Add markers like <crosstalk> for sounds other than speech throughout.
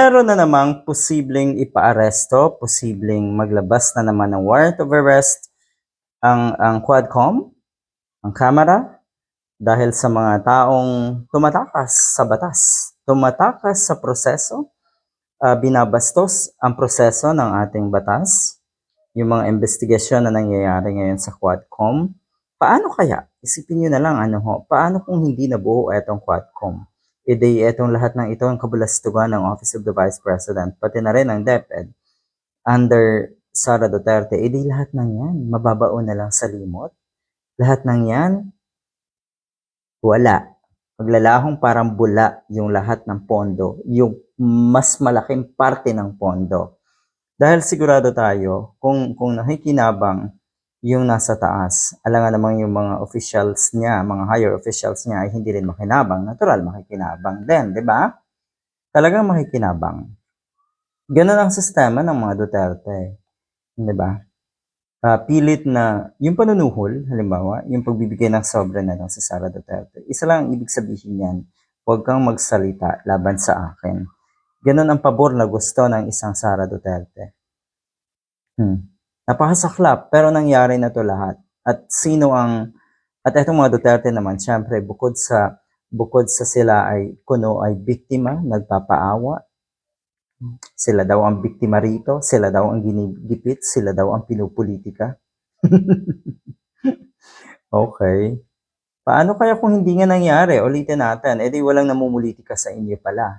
Meron na namang posibleng ipaaresto, posibleng maglabas na naman ng warrant of arrest ang ang Quadcom, ang Kamara, dahil sa mga taong tumatakas sa batas, tumatakas sa proseso, ah, binabastos ang proseso ng ating batas, yung mga investigasyon na nangyayari ngayon sa Quadcom. Paano kaya? Isipin nyo na lang, ano ho, paano kung hindi nabuo itong Quadcom? E di etong lahat ng ito ang kabulastugan ng Office of the Vice President, pati na rin ang DepEd under Sara Duterte, e di lahat ng yan, mababao na lang sa limot. Lahat ng yan, wala. Maglalahong parang bula yung lahat ng pondo, yung mas malaking parte ng pondo. Dahil sigurado tayo, kung, kung nakikinabang yung nasa taas, alangan namang yung mga officials niya, mga higher officials niya ay hindi rin makinabang. Natural, makikinabang din, di ba? Talagang makikinabang. Ganun ang sistema ng mga Duterte. Di ba? Ah, pilit na, yung panunuhol, halimbawa, yung pagbibigay ng sobra na lang sa Sara Duterte, isa lang ang ibig sabihin yan, huwag kang magsalita laban sa akin. Ganun ang pabor na gusto ng isang Sara Duterte. Hmm. Napakasaklap, pero nangyari na to lahat. At sino ang, at etong mga Duterte naman, syempre, bukod sa, bukod sa sila ay, kuno ay biktima, nagpapaawa, sila daw ang biktima rito, sila daw ang ginigipit, sila daw ang pinupolitika. <laughs> okay. Paano kaya kung hindi nga nangyari? Ulitin natin. E di walang namumulitika sa inyo pala.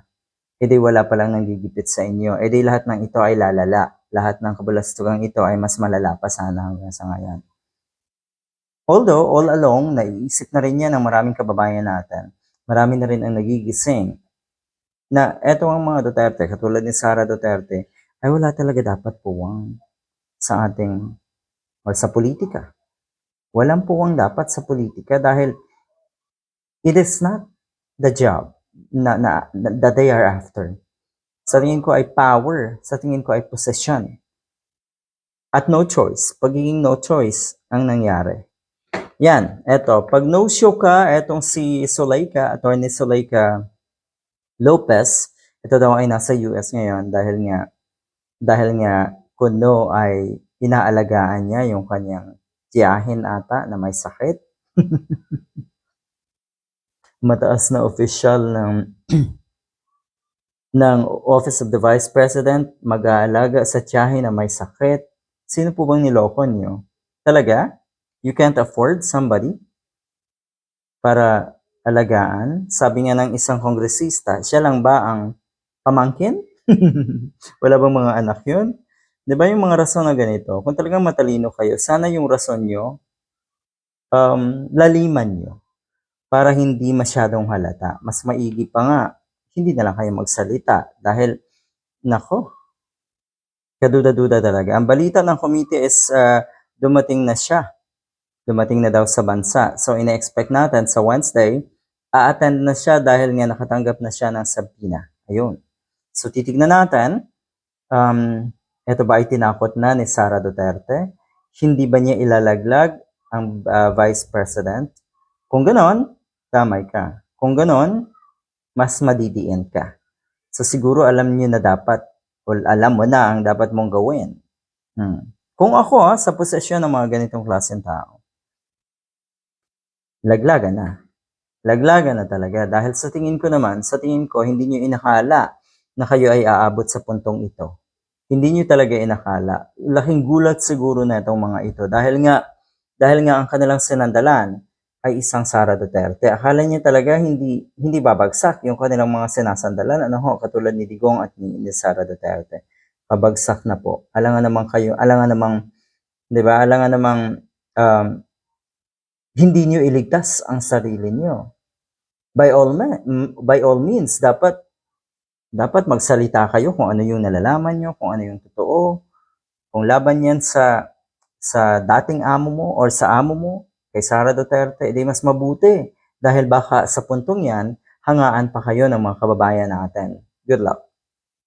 E di wala palang nanggigipit sa inyo. E di lahat ng ito ay lalala. Lahat ng kabulastugang ito ay mas malala pa sana hanggang sa ngayon. Although, all along, naiisip na rin yan ng maraming kababayan natin. Marami na rin ang nagigising na eto ang mga Duterte, katulad ni Sara Duterte, ay wala talaga dapat puwang sa ating or sa politika. Walang puwang dapat sa politika dahil it is not the job na, na, na that they are after. Sa tingin ko ay power, sa tingin ko ay possession. At no choice, pagiging no choice ang nangyari. Yan, eto, pag no show ka, etong si Soleika, attorney Soleika Lopez, ito daw ay nasa US ngayon dahil nga dahil nga kuno ay inaalagaan niya yung kanyang tiyahin ata na may sakit. <laughs> Mataas na official ng ng Office of the Vice President mag-aalaga sa tiyahin na may sakit. Sino po bang niloko niyo? Talaga? You can't afford somebody para alagaan? Sabi nga ng isang kongresista, siya lang ba ang pamangkin? <laughs> Wala bang mga anak yun? Di ba yung mga rason na ganito? Kung talagang matalino kayo, sana yung rason nyo, um, laliman nyo para hindi masyadong halata. Mas maigi pa nga, hindi na lang kayo magsalita dahil, nako, kaduda-duda talaga. Ang balita ng committee is uh, dumating na siya. Dumating na daw sa bansa. So, ina-expect natin sa Wednesday, a-attend na siya dahil nga nakatanggap na siya ng sabina. Ayun. So, titignan natin, um, ito ba ay tinakot na ni Sara Duterte? Hindi ba niya ilalaglag ang uh, Vice President? Kung ganon, damay ka. Kung ganon, mas madidiin ka. So, siguro alam niyo na dapat, o alam mo na ang dapat mong gawin. Hmm. Kung ako, ah, sa posesyon ng mga ganitong klaseng tao, laglagan na. Laglagan na talaga. Dahil sa tingin ko naman, sa tingin ko, hindi nyo inakala na kayo ay aabot sa puntong ito. Hindi nyo talaga inakala. Laking gulat siguro na itong mga ito. Dahil nga, dahil nga ang kanilang sinandalan ay isang Sara Duterte. Akala niya talaga hindi hindi babagsak yung kanilang mga sinasandalan. Ano ho, katulad ni Digong at ni, ni Sara Duterte. Pabagsak na po. Alangan naman kayo, alangan namang, di ba, alangan namang um, hindi nyo iligtas ang sarili nyo. By all, ma- by all means, dapat dapat magsalita kayo kung ano yung nalalaman nyo, kung ano yung totoo. Kung laban yan sa sa dating amo mo or sa amo mo, kay Sara Duterte, edi mas mabuti. Dahil baka sa puntong yan, hangaan pa kayo ng mga kababayan natin. Good luck.